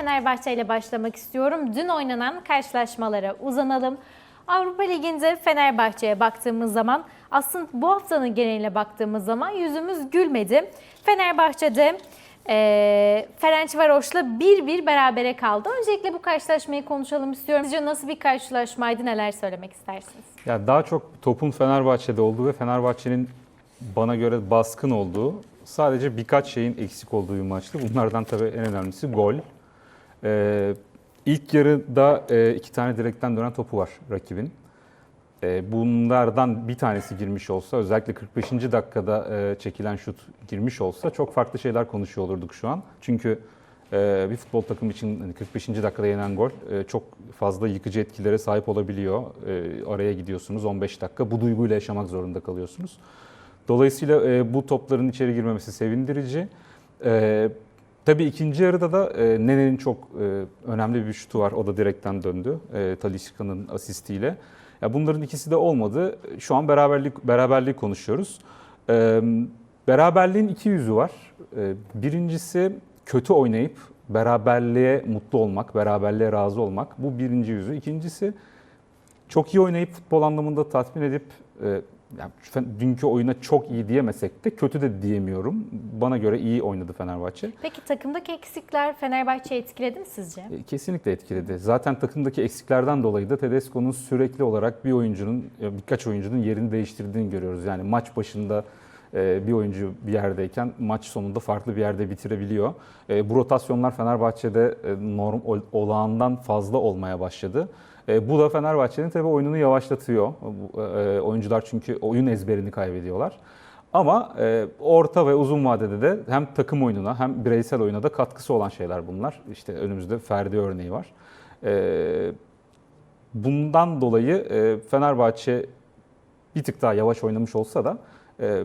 Fenerbahçe ile başlamak istiyorum. Dün oynanan karşılaşmalara uzanalım. Avrupa Ligi'nde Fenerbahçe'ye baktığımız zaman aslında bu haftanın geneline baktığımız zaman yüzümüz gülmedi. Fenerbahçe'de e, Ferencvaros'la 1-1 berabere kaldı. Öncelikle bu karşılaşmayı konuşalım istiyorum. Sizce nasıl bir karşılaşmaydı? Neler söylemek istersiniz? Ya daha çok topun Fenerbahçe'de olduğu ve Fenerbahçe'nin bana göre baskın olduğu, sadece birkaç şeyin eksik olduğu bir maçtı. Bunlardan tabii en önemlisi gol. Ee, ilk yarıda e, iki tane direkten dönen topu var rakibin. Ee, bunlardan bir tanesi girmiş olsa, özellikle 45. dakikada e, çekilen şut girmiş olsa çok farklı şeyler konuşuyor olurduk şu an. Çünkü e, bir futbol takımı için hani 45. dakikada yenen gol e, çok fazla yıkıcı etkilere sahip olabiliyor. E, araya gidiyorsunuz 15 dakika. Bu duyguyla yaşamak zorunda kalıyorsunuz. Dolayısıyla e, bu topların içeri girmemesi sevindirici. E, tabii ikinci yarıda da e, Nene'nin çok e, önemli bir şutu var. O da direkten döndü. E, Talisca'nın asistiyle. Ya bunların ikisi de olmadı. Şu an beraberlik beraberliği konuşuyoruz. E, beraberliğin iki yüzü var. E, birincisi kötü oynayıp beraberliğe mutlu olmak, beraberliğe razı olmak. Bu birinci yüzü. İkincisi çok iyi oynayıp futbol anlamında tatmin edip e, yani dünkü oyuna çok iyi diyemesek de kötü de diyemiyorum. Bana göre iyi oynadı Fenerbahçe. Peki takımdaki eksikler Fenerbahçe'yi etkiledi mi sizce? E, Kesinlikle etkiledi. Zaten takımdaki eksiklerden dolayı da Tedesco'nun sürekli olarak bir oyuncunun, e, birkaç oyuncunun yerini değiştirdiğini görüyoruz. Yani maç başında e, bir oyuncu bir yerdeyken maç sonunda farklı bir yerde bitirebiliyor. E, Bu rotasyonlar Fenerbahçe'de norm ol- olağandan fazla olmaya başladı. E, Bu da Fenerbahçe'nin tabii oyununu yavaşlatıyor. Bu, e, Oyuncular çünkü oyun ezberini kaybediyorlar. Ama e, orta ve uzun vadede de hem takım oyununa hem bireysel oyuna da katkısı olan şeyler bunlar. İşte önümüzde Ferdi örneği var. E, bundan dolayı e, Fenerbahçe bir tık daha yavaş oynamış olsa da e,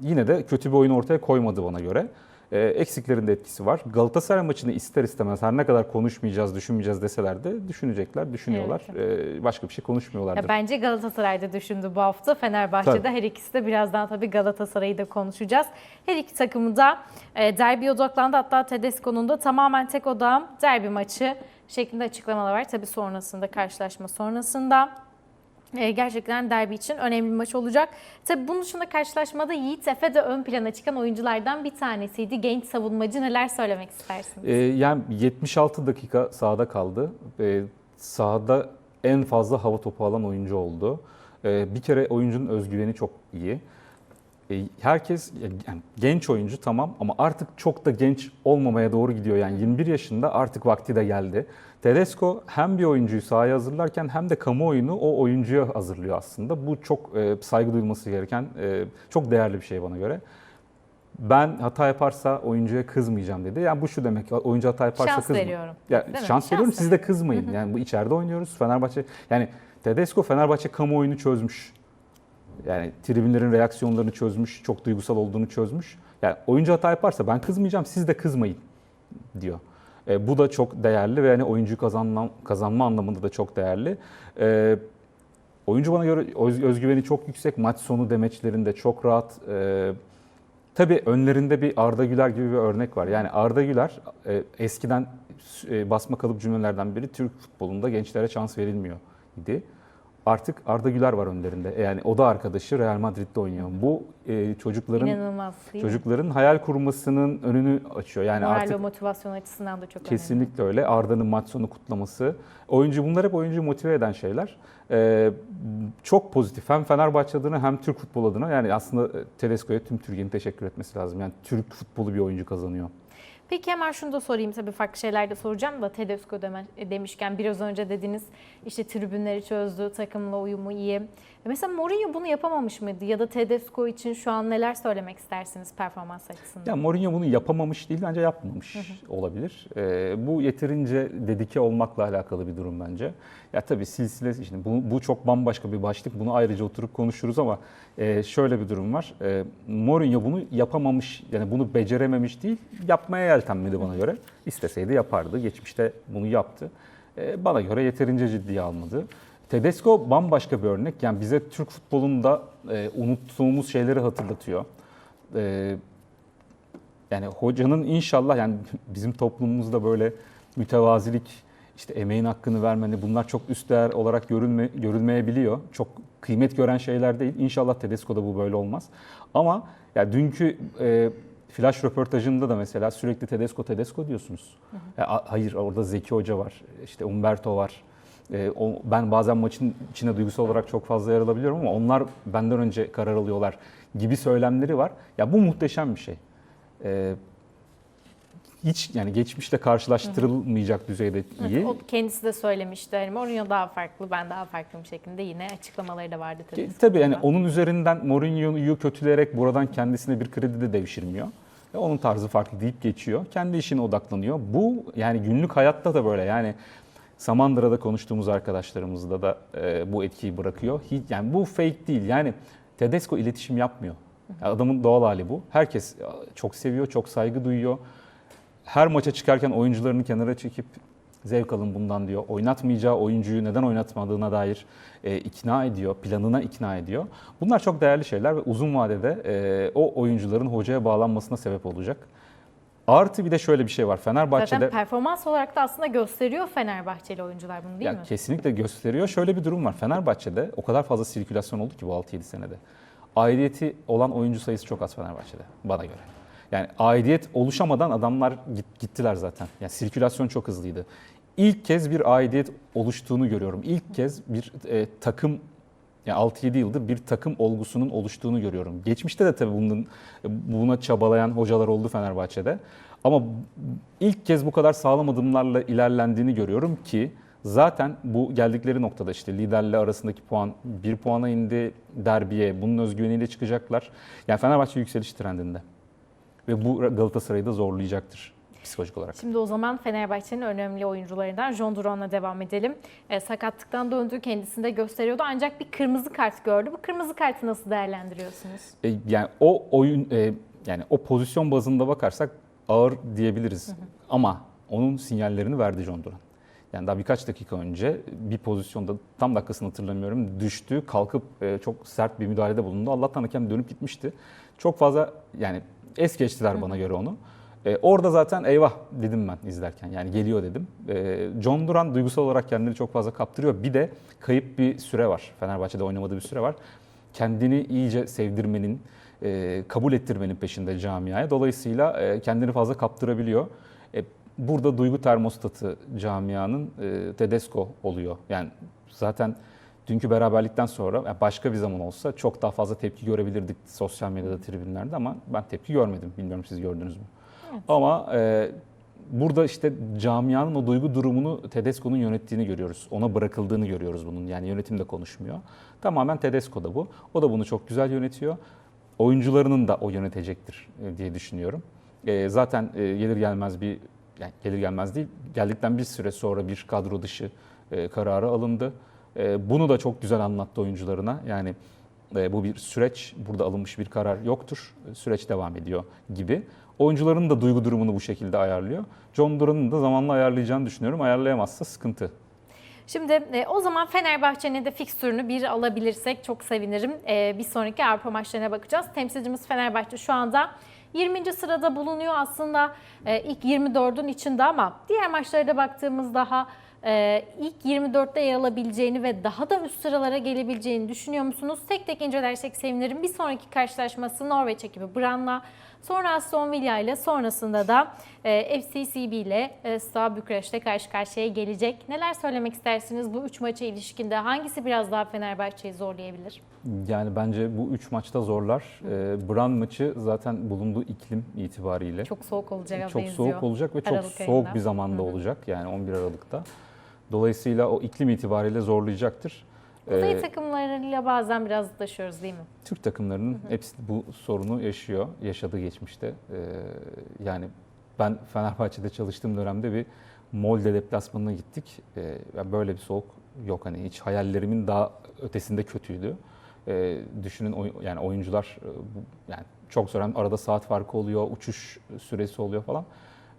yine de kötü bir oyun ortaya koymadı bana göre. E, eksiklerin de etkisi var. Galatasaray maçını ister istemez her ne kadar konuşmayacağız, düşünmeyeceğiz deseler de düşünecekler, düşünüyorlar. E, başka bir şey konuşmuyorlardır. Ya bence Galatasaray'da düşündü bu hafta. Fenerbahçe'de Tabii. her ikisi de birazdan tabii Galatasaray'ı da konuşacağız. Her iki takımı da e, derbi odaklandı. Hatta Tedesco'nun da tamamen tek odağım derbi maçı şeklinde açıklamalar var. Tabii sonrasında, karşılaşma sonrasında. E, gerçekten derbi için önemli bir maç olacak. Tabii bunun dışında karşılaşmada Yiğit Efe de ön plana çıkan oyunculardan bir tanesiydi. Genç savunmacı neler söylemek istersiniz? E, yani 76 dakika sahada kaldı. E, sahada en fazla hava topu alan oyuncu oldu. E, bir kere oyuncunun özgüveni çok iyi. E, herkes yani genç oyuncu tamam ama artık çok da genç olmamaya doğru gidiyor. Yani 21 yaşında artık vakti de geldi. Tedesco hem bir oyuncuyu sahaya hazırlarken hem de kamuoyunu o oyuncuya hazırlıyor aslında. Bu çok e, saygı duyulması gereken e, çok değerli bir şey bana göre. Ben hata yaparsa oyuncuya kızmayacağım dedi. Yani bu şu demek oyuncu hata yaparsa Şans kızma. veriyorum. Ya, mi? şans veriyorum Şans siz de kızmayın. Yani bu içeride oynuyoruz. Fenerbahçe yani Tedesco Fenerbahçe kamuoyunu çözmüş. Yani tribünlerin reaksiyonlarını çözmüş, çok duygusal olduğunu çözmüş. Yani oyuncu hata yaparsa ben kızmayacağım, siz de kızmayın diyor. E, bu da çok değerli ve yani oyuncuyu kazanma, kazanma anlamında da çok değerli. E, oyuncu bana göre öz- özgüveni çok yüksek. Maç sonu demeçlerinde çok rahat. E, tabii önlerinde bir Arda Güler gibi bir örnek var. Yani Arda Güler e, eskiden e, basma kalıp cümlelerden biri Türk futbolunda gençlere şans verilmiyor idi. Artık Arda Güler var önlerinde. Yani o da arkadaşı Real Madrid'de oynuyor. Bu e, çocukların İnanılmaz değil mi? çocukların hayal kurmasının önünü açıyor. Yani Moral artık ve motivasyon açısından da çok önemli. Kesinlikle öyle. Arda'nın maç sonu kutlaması. Oyuncu bunlar hep oyuncuyu motive eden şeyler. Ee, çok pozitif. Hem Fenerbahçe adına hem Türk futbol adına. Yani aslında e, Tedesco'ya tüm Türkiye'nin teşekkür etmesi lazım. Yani Türk futbolu bir oyuncu kazanıyor. Peki hemen şunu da sorayım tabii farklı şeyler de soracağım da Tedesco deme, demişken biraz önce dediniz işte tribünleri çözdü, takımla uyumu iyi. Mesela Mourinho bunu yapamamış mıydı ya da Tedesco için şu an neler söylemek istersiniz performans açısından? Ya Mourinho bunu yapamamış değil bence yapmamış olabilir. Ee, bu yeterince dedike olmakla alakalı bir durum bence. Ya tabii silsile şimdi bu, bu çok bambaşka bir başlık. Bunu ayrıca oturup konuşuruz ama e, şöyle bir durum var. E, Mourinho bunu yapamamış yani bunu becerememiş değil yapmaya yeltenmedi bana göre. İsteseydi yapardı. Geçmişte bunu yaptı. E, bana göre yeterince ciddiye almadı. Tedesco bambaşka bir örnek. Yani bize Türk futbolunda e, unuttuğumuz şeyleri hatırlatıyor. E, yani hocanın inşallah yani bizim toplumumuzda böyle mütevazilik, işte emeğin hakkını vermeni bunlar çok üst değer olarak görünme, görülmeyebiliyor. Çok kıymet gören şeyler değil. İnşallah Tedesco'da bu böyle olmaz. Ama ya dünkü e, flash röportajında da mesela sürekli Tedesco Tedesco diyorsunuz. Ya, a- hayır orada Zeki Hoca var, işte Umberto var. E, o, ben bazen maçın içine duygusal olarak çok fazla yer alabiliyorum ama onlar benden önce karar alıyorlar gibi söylemleri var. Ya bu muhteşem bir şey. E, hiç yani geçmişte karşılaştırılmayacak düzeyde iyi. O kendisi de söylemişti. Hani Mourinho daha farklı, ben daha farklı bir şekilde yine açıklamaları da vardı tabii. E, Tabii yani onun üzerinden Mourinho'yu kötüleyerek buradan kendisine bir kredi de devşirmiyor. Ve onun tarzı farklı deyip geçiyor. Kendi işine odaklanıyor. Bu yani günlük hayatta da böyle yani Samandıra'da konuştuğumuz arkadaşlarımızda da e, bu etkiyi bırakıyor. Hiç, yani bu fake değil. Yani Tedesco iletişim yapmıyor. Yani adamın doğal hali bu. Herkes e, çok seviyor, çok saygı duyuyor. Her maça çıkarken oyuncularını kenara çekip zevk alın bundan diyor. Oynatmayacağı oyuncuyu neden oynatmadığına dair e, ikna ediyor, planına ikna ediyor. Bunlar çok değerli şeyler ve uzun vadede e, o oyuncuların hocaya bağlanmasına sebep olacak. Artı bir de şöyle bir şey var. Fenerbahçe'de Zaten performans olarak da aslında gösteriyor Fenerbahçeli oyuncular bunu değil ya mi? kesinlikle gösteriyor. Şöyle bir durum var. Fenerbahçe'de o kadar fazla sirkülasyon oldu ki bu 6-7 senede. Aidiyeti olan oyuncu sayısı çok az Fenerbahçe'de bana göre. Yani aidiyet oluşamadan adamlar git- gittiler zaten. Yani sirkülasyon çok hızlıydı. İlk kez bir aidiyet oluştuğunu görüyorum. İlk kez bir e, takım yani 6-7 yıldır bir takım olgusunun oluştuğunu görüyorum. Geçmişte de tabii bunun buna çabalayan hocalar oldu Fenerbahçe'de. Ama ilk kez bu kadar sağlam adımlarla ilerlendiğini görüyorum ki zaten bu geldikleri noktada işte liderle arasındaki puan bir puana indi derbiye bunun özgüveniyle çıkacaklar. Yani Fenerbahçe yükseliş trendinde ve bu Galatasaray'ı da zorlayacaktır psikolojik olarak. Şimdi o zaman Fenerbahçe'nin önemli oyuncularından John Duran'la devam edelim. E, sakatlıktan döndüğü kendisinde gösteriyordu ancak bir kırmızı kart gördü. Bu kırmızı kartı nasıl değerlendiriyorsunuz? E, yani o oyun e, yani o pozisyon bazında bakarsak ağır diyebiliriz. Ama onun sinyallerini verdi John Duran. Yani daha birkaç dakika önce bir pozisyonda tam dakikasını hatırlamıyorum düştü kalkıp e, çok sert bir müdahalede bulundu. Allah'tan hakem dönüp gitmişti. Çok fazla yani es geçtiler bana göre onu. E, orada zaten eyvah dedim ben izlerken yani geliyor dedim. E, John Duran duygusal olarak kendini çok fazla kaptırıyor. Bir de kayıp bir süre var. Fenerbahçe'de oynamadığı bir süre var. Kendini iyice sevdirmenin, e, kabul ettirmenin peşinde camiaya. Dolayısıyla e, kendini fazla kaptırabiliyor. E, burada duygu termostatı camianın e, Tedesco oluyor. Yani zaten dünkü beraberlikten sonra başka bir zaman olsa çok daha fazla tepki görebilirdik sosyal medyada, tribünlerde ama ben tepki görmedim. Bilmiyorum siz gördünüz mü? Ama e, burada işte camianın o duygu durumunu Tedesco'nun yönettiğini görüyoruz. Ona bırakıldığını görüyoruz bunun. Yani yönetim de konuşmuyor. Tamamen Tedesco'da bu. O da bunu çok güzel yönetiyor. Oyuncularının da o yönetecektir e, diye düşünüyorum. E, zaten e, gelir gelmez bir yani gelir gelmez değil. Geldikten bir süre sonra bir kadro dışı e, kararı alındı. E, bunu da çok güzel anlattı oyuncularına. Yani e, bu bir süreç, burada alınmış bir karar yoktur. E, Süreç devam ediyor gibi. Oyuncuların da duygu durumunu bu şekilde ayarlıyor. John Duran'ın da zamanla ayarlayacağını düşünüyorum. Ayarlayamazsa sıkıntı. Şimdi e, o zaman Fenerbahçe'nin de fikstürünü bir alabilirsek çok sevinirim. E, bir sonraki Avrupa maçlarına bakacağız. Temsilcimiz Fenerbahçe şu anda 20. sırada bulunuyor aslında e, ilk 24'ün içinde ama diğer maçlara da baktığımız daha e, ilk 24'te yer alabileceğini ve daha da üst sıralara gelebileceğini düşünüyor musunuz? Tek tek incelersek sevinirim. Bir sonraki karşılaşması Norveç ekibi Bran'la, sonra Aston Villa ile sonrasında da e, FCCB ile e, Steaua Bükreş'te karşı karşıya gelecek. Neler söylemek istersiniz bu üç maça ilişkinde? Hangisi biraz daha Fenerbahçe'yi zorlayabilir? Yani bence bu üç maçta zorlar. E, Bran maçı zaten bulunduğu iklim itibariyle Çok soğuk olacak çok benziyor. soğuk olacak ve çok Aralık soğuk ayında. bir zamanda olacak. Yani 11 Aralık'ta. Dolayısıyla o iklim itibariyle zorlayacaktır. Kuzey E, takımlarıyla bazen biraz zıtlaşıyoruz değil mi? Türk takımlarının hepsi bu sorunu yaşıyor, yaşadı geçmişte. Ee, yani ben Fenerbahçe'de çalıştığım dönemde bir Molde deplasmanına gittik. Ee, yani böyle bir soğuk yok hani hiç hayallerimin daha ötesinde kötüydü. Ee, düşünün oy- yani oyuncular e, yani çok zor arada saat farkı oluyor, uçuş süresi oluyor falan.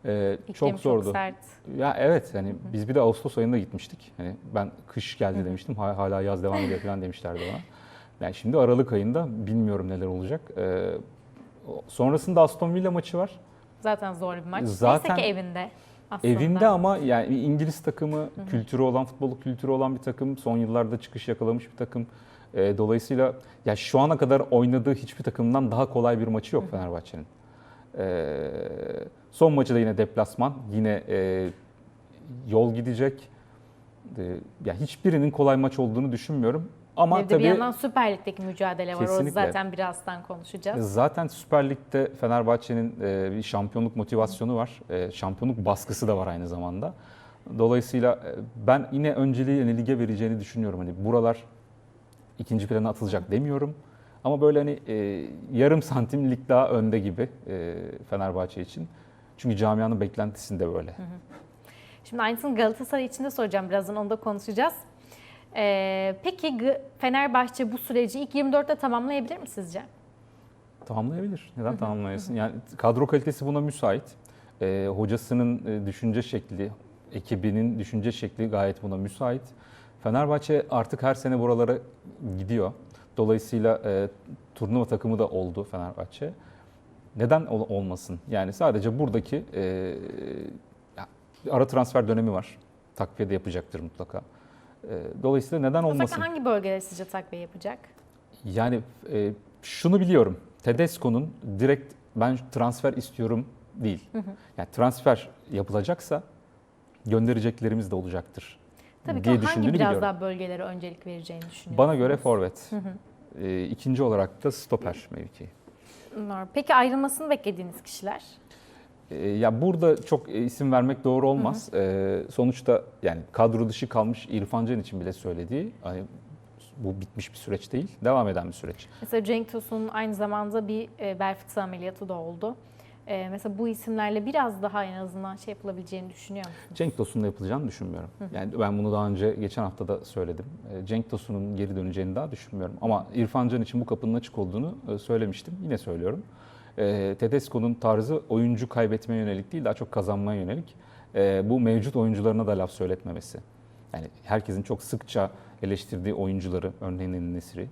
Ee, İklim çok zordu. sert. Ya evet yani biz bir de Ağustos ayında gitmiştik. Hani ben kış geldi demiştim. ha- Hala yaz devam ediyor falan demişlerdi bana. Yani şimdi Aralık ayında bilmiyorum neler olacak. Ee, sonrasında Aston Villa maçı var. Zaten zor bir maç. Zaten- Neyse ki evinde. aslında. Evinde ama yani İngiliz takımı kültürü olan, futbolu kültürü olan bir takım. Son yıllarda çıkış yakalamış bir takım. Ee, dolayısıyla ya şu ana kadar oynadığı hiçbir takımdan daha kolay bir maçı yok Fenerbahçe'nin. Ee, son maçı da yine deplasman. Yine e, yol gidecek. Ee, ya hiçbirinin kolay maç olduğunu düşünmüyorum. Ama Bir tabii bir yandan Süper Lig'deki mücadele var. O Kesinlikle. zaten birazdan konuşacağız. Zaten Süper Lig'de Fenerbahçe'nin e, bir şampiyonluk motivasyonu var. E, Şampiyonluk baskısı da var aynı zamanda. Dolayısıyla e, ben yine önceliği hani lige vereceğini düşünüyorum. Hani buralar ikinci plana atılacak demiyorum. Ama böyle hani e, yarım santimlik daha önde gibi e, Fenerbahçe için. Çünkü camianın beklentisinde böyle. Şimdi aynısını Galatasaray için de soracağım. Birazdan onu da konuşacağız. Ee, peki Fenerbahçe bu süreci ilk 24'te tamamlayabilir mi sizce? Tamamlayabilir. Neden tamamlayasın? Yani kadro kalitesi buna müsait. Ee, hocasının e, düşünce şekli, ekibinin düşünce şekli gayet buna müsait. Fenerbahçe artık her sene buralara gidiyor. Dolayısıyla e, turnuva takımı da oldu Fenerbahçe. Neden ol- olmasın? Yani sadece buradaki e, ara transfer dönemi var. Takviye de yapacaktır mutlaka. E, dolayısıyla neden olmasın? Özellikle hangi bölgeleri sizce takviye yapacak? Yani e, şunu biliyorum. Tedesco'nun direkt ben transfer istiyorum değil. Yani transfer yapılacaksa göndereceklerimiz de olacaktır Tabii diye ki hangi biraz biliyorum. daha bölgelere öncelik vereceğini düşünüyorsunuz? Bana göre forvet. E, ikinci olarak da stoper mevkii. Peki ayrılmasını beklediğiniz kişiler? E, ya burada çok e, isim vermek doğru olmaz. E, sonuçta yani kadro dışı kalmış İrfan Can için bile söylediği hani bu bitmiş bir süreç değil, devam eden bir süreç. Mesela Cenk Tosun'un aynı zamanda bir e, bel fıtığı ameliyatı da oldu. E, mesela bu isimlerle biraz daha en azından şey yapılabileceğini düşünüyor musunuz? Cenk Tosun'da yapılacağını düşünmüyorum. Yani ben bunu daha önce geçen hafta da söyledim. E, Cenk Tosun'un geri döneceğini daha düşünmüyorum. Ama İrfan Can için bu kapının açık olduğunu e, söylemiştim. Yine söylüyorum. E, Tedesco'nun tarzı oyuncu kaybetmeye yönelik değil, daha çok kazanmaya yönelik. E, Bu mevcut oyuncularına da laf söyletmemesi. Yani herkesin çok sıkça eleştirdiği oyuncuları, örneğin Nesiri,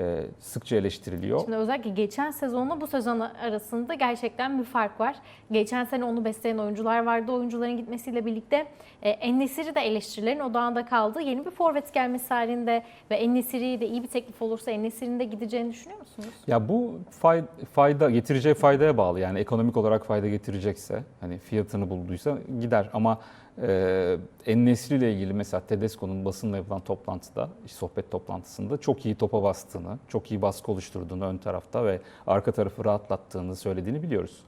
e, sıkça eleştiriliyor. Şimdi özellikle geçen sezonla bu sezon arasında gerçekten bir fark var. Geçen sene onu besleyen oyuncular vardı. Oyuncuların gitmesiyle birlikte e, Ennesiri de eleştirilerin odağında kaldı. Yeni bir forvet gelmesi halinde ve Ennesiri de iyi bir teklif olursa Ennesiri'nin de gideceğini düşünüyor musunuz? Ya bu fay- fayda getireceği faydaya bağlı. Yani ekonomik olarak fayda getirecekse, hani fiyatını bulduysa gider. Ama e, En-Nesyri ile ilgili mesela Tedesco'nun basınla yapılan toplantıda, sohbet toplantısında çok iyi topa bastığını, çok iyi baskı oluşturduğunu ön tarafta ve arka tarafı rahatlattığını söylediğini biliyoruz.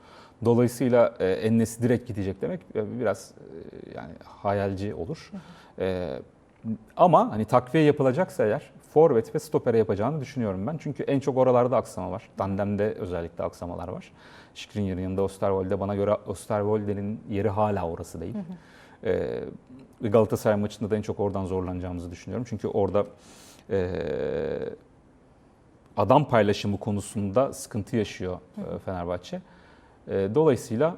Dolayısıyla e, En-Nesyri direkt gidecek demek e, biraz e, yani hayalci olur. E, ama hani takviye yapılacaksa eğer forvet ve stopere yapacağını düşünüyorum ben. Çünkü en çok oralarda aksama var. Tandemde özellikle aksamalar var. Skriniar'ın yanında Osterwolde. Bana göre Osterwolde'nin yeri hala orası değil. Ee, ve Galatasaray maçında da en çok oradan zorlanacağımızı düşünüyorum. Çünkü orada e, adam paylaşımı konusunda sıkıntı yaşıyor e, Fenerbahçe. E, dolayısıyla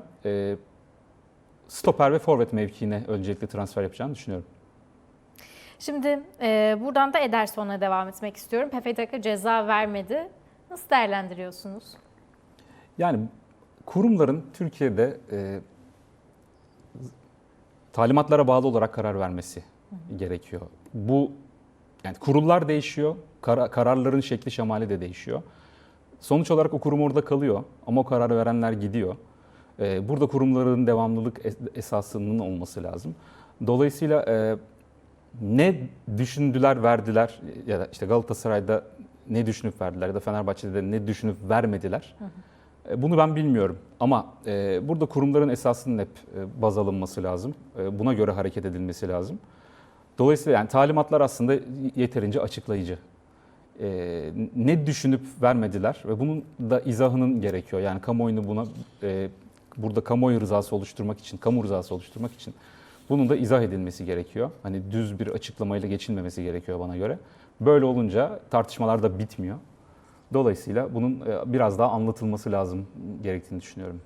stoper ve forvet mevkiine öncelikle transfer yapacağını düşünüyorum. Şimdi e, buradan da Ederson'a devam etmek istiyorum. PFDK ceza vermedi. Nasıl değerlendiriyorsunuz? Yani kurumların Türkiye'de e, talimatlara bağlı olarak karar vermesi gerekiyor. Bu yani kurullar değişiyor, kara- kararların şekli şemali de değişiyor. Sonuç olarak o kurum orada kalıyor ama o kararı verenler gidiyor. E, burada kurumların devamlılık es- esasının olması lazım. Dolayısıyla e, ne düşündüler verdiler ya da işte Galatasaray'da ne düşünüp verdiler ya da Fenerbahçe'de de ne düşünüp vermediler. E, Bunu ben bilmiyorum ama e, burada kurumların esasının hep e, baz alınması lazım. E, buna göre hareket edilmesi lazım. Dolayısıyla yani talimatlar aslında yeterince açıklayıcı. E, ne düşünüp vermediler ve bunun da izahının gerekiyor. Yani kamuoyunu buna e, burada kamuoyu rızası oluşturmak için, kamu rızası oluşturmak için bunun da izah edilmesi gerekiyor. Hani düz bir açıklamayla geçilmemesi gerekiyor bana göre. Böyle olunca tartışmalar da bitmiyor. Dolayısıyla bunun e, biraz daha anlatılması lazım gerektiğini düşünüyorum.